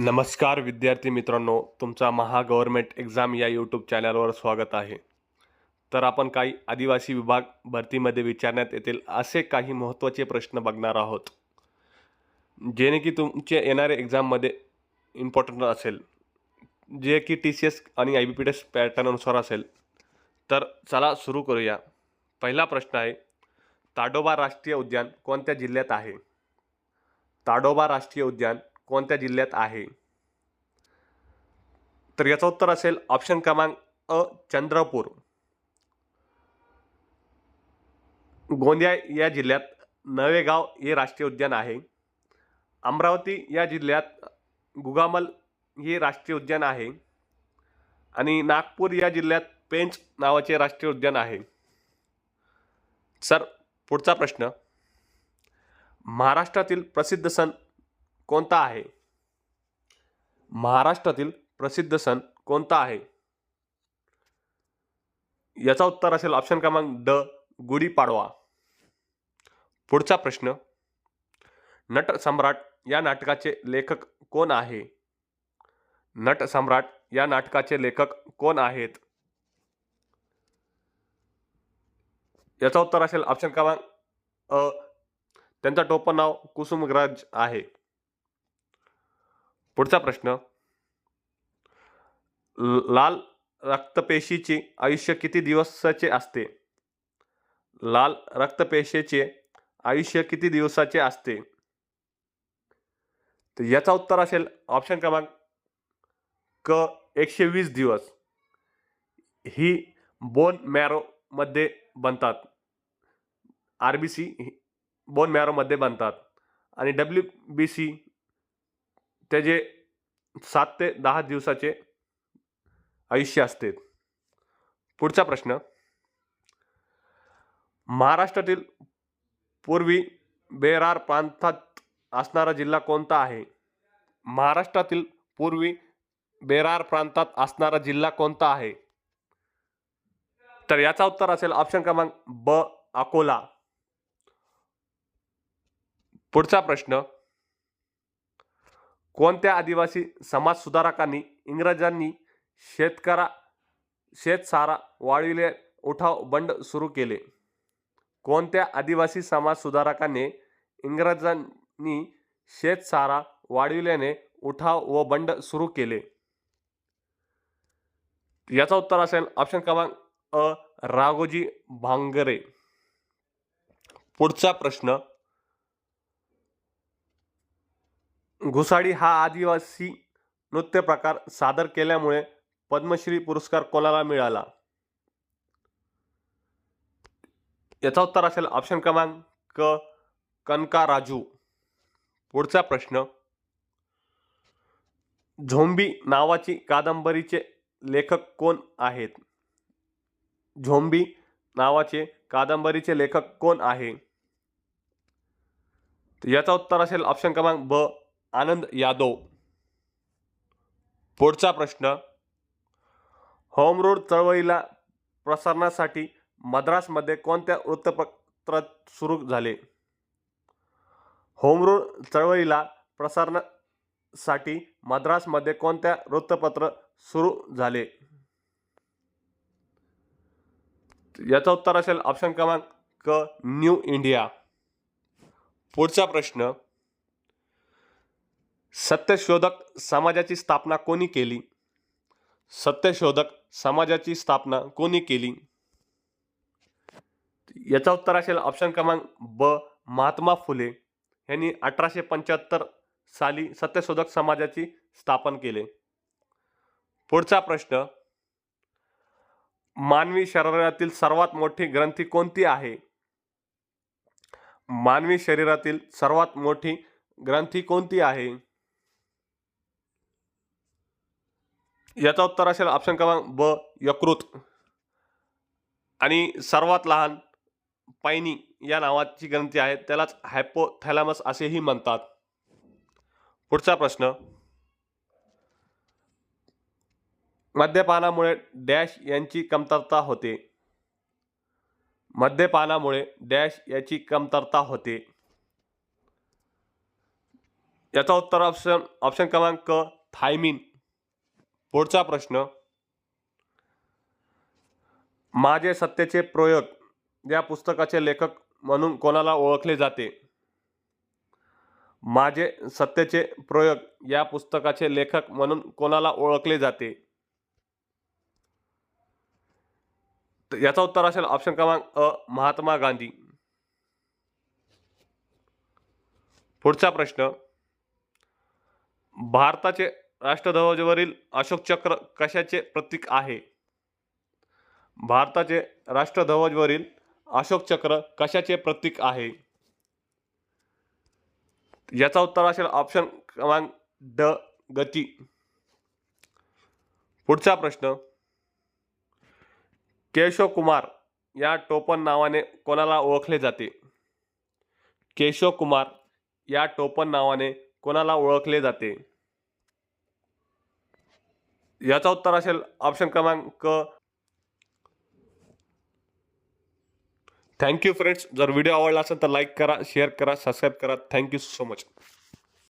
नमस्कार विद्यार्थी मित्रांनो तुमचा महा गव्हर्मेंट एक्झाम या यूट्यूब चॅनलवर स्वागत आहे. तर आपण काही आदिवासी विभाग भरतीमध्ये विचारण्यात येतील असे काही महत्त्वाचे प्रश्न बघणार आहोत. जेणे की तुमचे येणारे एक्झाममध्ये इम्पॉर्टंट असेल जे की टी सी एस आणि आय बी पी टेस पॅटर्ननुसार असेल तर चला सुरू करूया. पहिला प्रश्न आहे ताडोबा राष्ट्रीय उद्यान कोणत्या जिल्ह्यात आहे? ताडोबा राष्ट्रीय उद्यान कोणत्या जिल्ह्यात आहे? तर याचं उत्तर असेल ऑप्शन क्रमांक अ चंद्रपूर. गोंदिया या जिल्ह्यात नवेगाव हे राष्ट्रीय उद्यान आहे. अमरावती या जिल्ह्यात गुगामल हे राष्ट्रीय उद्यान आहे. आणि नागपूर या जिल्ह्यात पेंच नावाचे राष्ट्रीय उद्यान आहे. सर पुढचा प्रश्न. महाराष्ट्रातील प्रसिद्ध सण कोणता आहे? महाराष्ट्रातील प्रसिद्ध सण कोणता आहे? याचा उत्तर असेल ऑप्शन क्रमांक ड गुढीपाडवा. पुढचा प्रश्न नट सम्राट या नाटकाचे लेखक कोण आहे? नट सम्राट या नाटकाचे लेखक कोण आहेत? याचा उत्तर असेल ऑप्शन क्रमांक अ. त्यांचा टोपण नाव कुसुमग्रज आहे. पुढचा प्रश्न. लाल रक्तपेशीचे आयुष्य किती दिवसाचे असते? लाल रक्तपेशीचे आयुष्य किती दिवसाचे असते? तर याचा उत्तर असेल ऑप्शन क्रमांक क एकशे वीस दिवस. ही बोन मॅरोमध्ये बनतात. आर बी सी बोन मॅरोमध्ये बनतात. आणि डब्ल्यू बी सी त्याचे सात ते दहा दिवसाचे आयुष्य असते. पुढचा प्रश्न. महाराष्ट्रातील पूर्वी बेरार प्रांतात असणारा जिल्हा कोणता आहे? महाराष्ट्रातील पूर्वी बेरार प्रांतात असणारा जिल्हा कोणता आहे? तर याचा उत्तर असेल ऑप्शन क्रमांक ब अकोला. पुढचा प्रश्न. कोणत्या आदिवासी समाज सुधारकांनी इंग्रजांनी शेतकरा शेतसारा वाळविले उठाव बंड सुरू केले? कोणत्या आदिवासी समाज सुधारकांनी इंग्रजांनी शेतसारा वाढविल्याने उठाव व बंड सुरू केले? याचा उत्तर असेल ऑप्शन क्रमांक अ राघोजी भांगरे. पुढचा प्रश्न घुसाडी हा आदिवासी नृत्य प्रकार सादर केल्यामुळे पद्मश्री पुरस्कार कोणाला मिळाला? याचा उत्तर असेल ऑप्शन क्रमांक क कनका राजू. पुढचा प्रश्न. झोंबी नावाची कादंबरीचे लेखक कोण आहेत? झोंबी नावाचे कादंबरीचे लेखक कोण आहे? याचा उत्तर असेल ऑप्शन क्रमांक ब आनंद यादव. पुढचा प्रश्न. होम रोड चळवळीला प्रसारणासाठी मद्रासमध्ये कोणत्या वृत्तपत्रात सुरू झाले? होम रोड चळवळीला प्रसारणासाठी मद्रासमध्ये कोणत्या वृत्तपत्र सुरू झाले? याचं उत्तर असेल ऑप्शन क्रमांक क न्यू इंडिया. पुढचा प्रश्न. सत्यशोधक समाजाची स्थापना कोणी केली? सत्यशोधक समाजाची स्थापना कोणी केली? याचा उत्तर असेल ऑप्शन क्रमांक ब महात्मा फुले. यांनी अठराशे पंच्याहत्तर साली सत्यशोधक समाजाची स्थापन केले. पुढचा प्रश्न मानवी शरीरातील सर्वात मोठी ग्रंथी कोणती आहे? मानवी शरीरातील सर्वात मोठी ग्रंथी कोणती आहे? याचा उत्तर असेल ऑप्शन क्रमांक ब यकृत. आणि सर्वात लहान पायनी या नावाची ग्रंथी आहे. त्यालाच हायपोथॅलॅमस असेही म्हणतात. पुढचा प्रश्न. मद्यपानामुळे डॅश यांची कमतरता होते. मद्यपानामुळे डॅश याची कमतरता होते. याचा उत्तर ऑप्शन ऑप्शन क्रमांक थायमिन. पुढचा प्रश्न. माझे सत्तेचे प्रयोग या पुस्तकाचे लेखक म्हणून कोणाला ओळखले जाते? माझे सत्तेचे प्रयोग या पुस्तकाचे लेखक म्हणून कोणाला ओळखले जाते? याचा उत्तर असेल ऑप्शन क्रमांक अ महात्मा गांधी. पुढचा प्रश्न. भारताचे राष्ट्रध्वजावरील अशोक चक्र कशाचे प्रतीक आहे? भारताचे राष्ट्रध्वजावरील अशोक चक्र कशाचे प्रतीक आहे? याचा उत्तर असेल ऑप्शन क्रमांक ड गती. पुढचा प्रश्न. केशव कुमार या टोपण नावाने कोणाला ओळखले जाते? केशव कुमार या टोपण नावाने कोणाला ओळखले जाते? याचा उत्तर असेल ऑप्शन क्रमांक थँक्यू फ्रेंड्स जर व्हिडिओ आवडला असेल तर लाईक करा शेअर करा सबस्क्राईब करा. Thank you so much